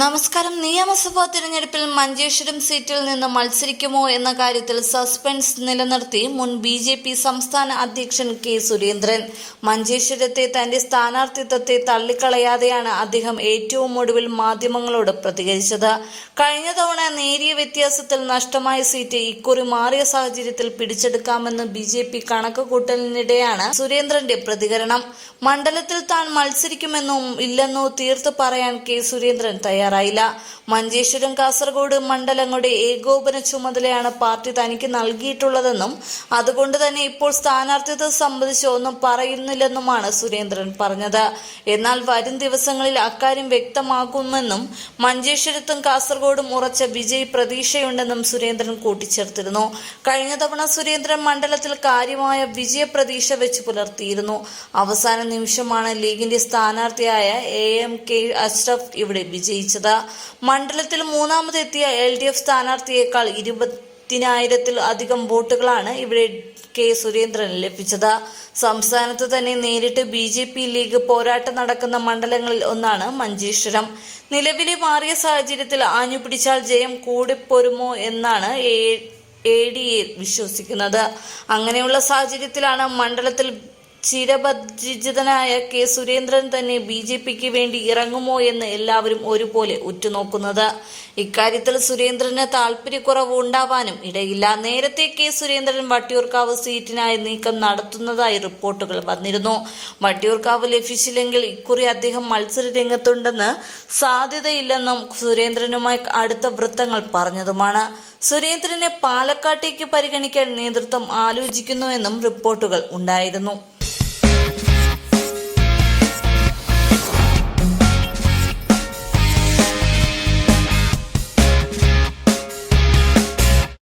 നമസ്കാരം. നിയമസഭാ തിരഞ്ഞെടുപ്പിൽ മഞ്ചേശ്വരം സീറ്റിൽ നിന്ന് മത്സരിക്കുമോ എന്ന കാര്യത്തിൽ സസ്പെൻസ് നിലനിർത്തി മുൻ ബി ജെ പി സംസ്ഥാന അധ്യക്ഷൻ കെ സുരേന്ദ്രൻ. മഞ്ചേശ്വരത്തെ തന്റെ സ്ഥാനാർത്ഥിത്വത്തെ തള്ളിക്കളയാതെയാണ് അദ്ദേഹം ഏറ്റവും ഒടുവിൽ മാധ്യമങ്ങളോട് പ്രതികരിച്ചത്. കഴിഞ്ഞ തവണ നേരിയ വ്യത്യാസത്തിൽ നഷ്ടമായ സീറ്റ് ഇക്കുറി മാറിയ സാഹചര്യത്തിൽ പിടിച്ചെടുക്കാമെന്ന് ബി ജെ പി കണക്കുകൂട്ടലിനിടെയാണ് സുരേന്ദ്രന്റെ പ്രതികരണം. മണ്ഡലത്തിൽ താൻ മത്സരിക്കുമെന്നോ ഇല്ലെന്നോ തീർത്ത് പറയാൻ കെ സുരേന്ദ്രൻ തയ്യാറായില്ല. മഞ്ചേശ്വരം കാസർഗോഡ് മണ്ഡലങ്ങളുടെ ഏകോപന ചുമതലയാണ് പാർട്ടി തനിക്ക് നൽകിയിട്ടുള്ളതെന്നും അതുകൊണ്ട് തന്നെ ഇപ്പോൾ സ്ഥാനാർത്ഥിത്വം സംബന്ധിച്ച് ഒന്നും പറയുന്നില്ലെന്നുമാണ് സുരേന്ദ്രൻ പറഞ്ഞത്. എന്നാൽ വരും ദിവസങ്ങളിൽ അക്കാര്യം വ്യക്തമാകുമെന്നും മഞ്ചേശ്വരത്തും കാസർഗോഡും ഉറച്ച വിജയ് പ്രതീക്ഷയുണ്ടെന്നും സുരേന്ദ്രൻ കൂട്ടിച്ചേർത്തിരുന്നു. കഴിഞ്ഞ തവണ സുരേന്ദ്രൻ മണ്ഡലത്തിൽ കാര്യമായ വിജയ പ്രതീക്ഷ വെച്ച് പുലർത്തിയിരുന്നു. അവസാന നിമിഷമാണ് ലീഗിന്റെ സ്ഥാനാർത്ഥിയായ എ എം കെ അഷ്റഫ് ഇവിടെ വിജയിച്ചത്. മണ്ഡലത്തിൽ മൂന്നാമതെത്തിയ എൽ ഡി എഫ് സ്ഥാനാർത്ഥിയേക്കാൾ ഇരുപത്തിനായിരത്തിൽ അധികം വോട്ടുകളാണ് ഇവിടെ കെ സുരേന്ദ്രന് ലഭിച്ചത്. സംസ്ഥാനത്ത് തന്നെ നേരിട്ട് ബി ജെ പി ലീഗ് പോരാട്ടം നടക്കുന്ന മണ്ഡലങ്ങളിൽ ഒന്നാണ് മഞ്ചേശ്വരം. നിലവിലെ മാറിയ സാഹചര്യത്തിൽ ആഞ്ഞു പിടിച്ചാൽ ജയം കൂടിപ്പോരുമോ എന്നാണ് എ ഡി എ വിശ്വസിക്കുന്നത്. അങ്ങനെയുള്ള സാഹചര്യത്തിലാണ് മണ്ഡലത്തിൽ ചിരപരിചിതനായ കെ സുരേന്ദ്രൻ തന്നെ ബി ജെ പിക്ക് വേണ്ടി ഇറങ്ങുമോ എന്ന് എല്ലാവരും ഒരുപോലെ ഉറ്റുനോക്കുന്നത്. ഇക്കാര്യത്തിൽ സുരേന്ദ്രന് താല്പര്യക്കുറവ് ഉണ്ടാവാനും ഇടയില്ല. നേരത്തെ കെ സുരേന്ദ്രൻ വട്ടിയൂർക്കാവ് സീറ്റിനായി നീക്കം നടത്തുന്നതായി റിപ്പോർട്ടുകൾ വന്നിരുന്നു. വട്ടിയൂർക്കാവ് ലഭിച്ചില്ലെങ്കിൽ ഇക്കുറി അദ്ദേഹം മത്സര രംഗത്തുണ്ടെന്ന് സാധ്യതയില്ലെന്നും സുരേന്ദ്രനുമായി അടുത്ത വൃത്തങ്ങൾ പറഞ്ഞതുമാണ്. സുരേന്ദ്രനെ പാലക്കാട്ടേക്ക് പരിഗണിക്കാൻ നേതൃത്വം ആലോചിക്കുന്നുവെന്നും റിപ്പോർട്ടുകൾ ഉണ്ടായിരുന്നു.